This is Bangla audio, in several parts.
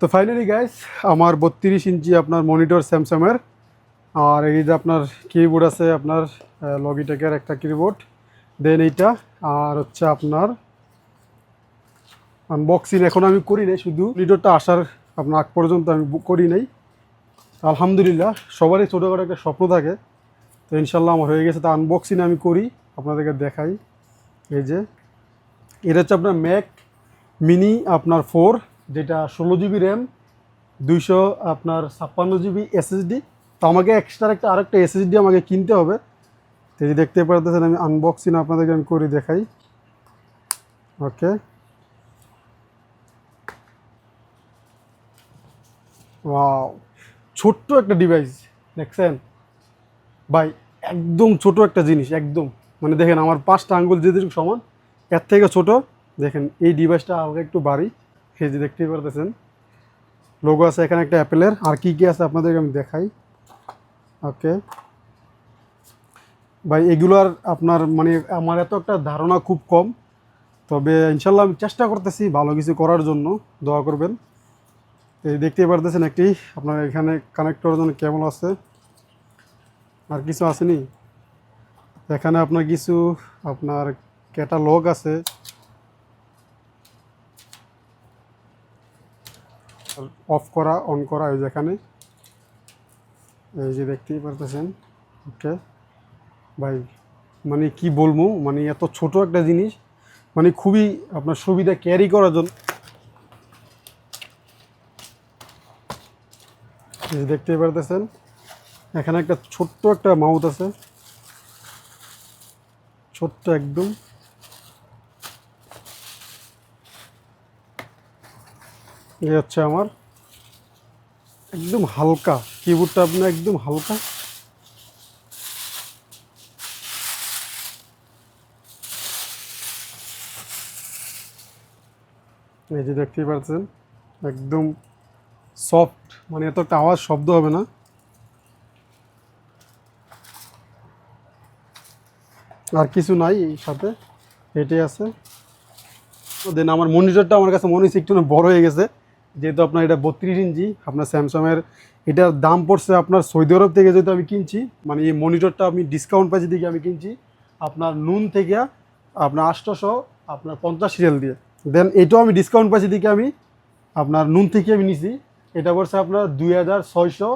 তো ফাইনালি গাইস আমার বত্রিশ ইঞ্চি আপনার মনিটর স্যামসাংয়ের আর এই যে আপনার কিবোর্ড আছে, আপনার লগিটেকের একটা কিবোর্ড দেন এইটা, আর হচ্ছে আপনার আনবক্সিং এখন আমি করি নাই, শুধু মনিটরটা আসার আপনার আগ পর্যন্ত আমি করি নাই। আলহামদুলিল্লাহ, সবারই ছোটোখাটো একটা স্বপ্ন থাকে। তো ইনশাল্লাহ আমার হয়ে গেছে। তো আনবক্সিং আমি করি, আপনাদেরকে দেখাই। এই যে, এটা হচ্ছে আপনার ম্যাক মিনি আপনার ফোর যেটা ষোলো জিবি র্যাম দুইশো আপনার ছাপ্পান্ন জিবি এসএসডি তো আমাকে এক্সট্রা একটা আরেকটা এসএসডি আমাকে কিনতে হবে। তো এই দেখতে পারতেছেন, আমি আনবক্সিং আপনাদেরকে আমি করে দেখাই। ওকে ওয়াও ছোট্ট একটা ডিভাইস দেখছেন? ভাই, একদম ছোট একটা জিনিস, একদম। মানে দেখেন, আমার পাঁচটা আঙ্গুল যেটুকু সমান, এর থেকে ছোট। দেখেন, এই ডিভাইসটা আমাকে একটু বাড়ি। এই দেখতেই পারতেছেন। লোগো আছে এখানে একটা অ্যাপেলের। আর কি কি আছে আপনাদেরকে আমি দেখাই। ওকে। ভাই, এগুলোর আপনার মানে আমার এত একটা ধারণা খুব কম। তবে ইনশাল্লাহ আমি চেষ্টা করতেছি ভালো কিছু করার জন্য। দোয়া করবেন। এই দেখতেই পারতেছেন একটি আপনার এখানে কানেক্ট করার জন্য কেবল আছে। আর কিছু আসেনি। এখানে আপনার কিছু আপনার ক্যাটালগ আছে। অফ করা, অন করা এই যেখানে এই যে দেখতেই পারতেছেন। ওকে। ভাই মানে কি বলব মানে এত ছোট একটা জিনিস মানে খুবই আপনার সুবিধা ক্যারি করার জন্য। দেখতেই পারতেছেন, এখানে একটা ছোট্ট একটা মাউথ আছে। ছোট্ট একদম। এই হচ্ছে আমার। একদম হালকা কিবোর্ডটা আপনার একদম হালকা। এই যে দেখতেই পাচ্ছেন একদম সফট মানে এত একটা আওয়াজ শব্দ হবে না। আর কিছু নাই সাথে, এটাই আছে। দেন আমার মনিটরটা আমার কাছে মনে হচ্ছে একটু বড় হয়ে গেছে। যেহেতু আপনার এটা বত্রিশ ইঞ্চি, আপনার স্যামসাংয়ের এটার দাম পড়ছে আপনার সৌদি আরব থেকে যেহেতু আমি কিনছি মানে এই মনিটরটা আমি ডিসকাউন্ট পাইছি দিকে আমি কিনছি, আপনার নুন থেকে আপনার আষ্টশো আপনার পঞ্চাশ সিরিয়াল দিয়ে। দেন এটাও আমি ডিসকাউন্ট পাইছি দিকে আমি, আপনার নুন থেকে আমি নিছি, এটা পড়ছে আপনার দুই হাজার ছয়শো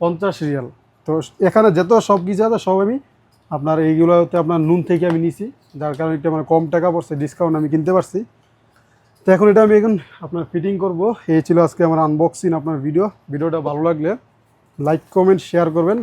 পঞ্চাশ রিয়াল তো এখানে যত সব কিছু আছে সব আমি আপনার এইগুলোতে আপনার নুন থেকে আমি নিছি, যার কারণে একটু আমার কম টাকা পড়ছে ডিসকাউন্ট আমি কিনতে পারছি। তো এখন এটা আমি এখন আপনার ফিটিং করব। এই ছিল আজকে আমার আনবক্সিং আপনার ভিডিও ভিডিওটা ভালো লাগলে লাইক কমেন্ট শেয়ার করবেন।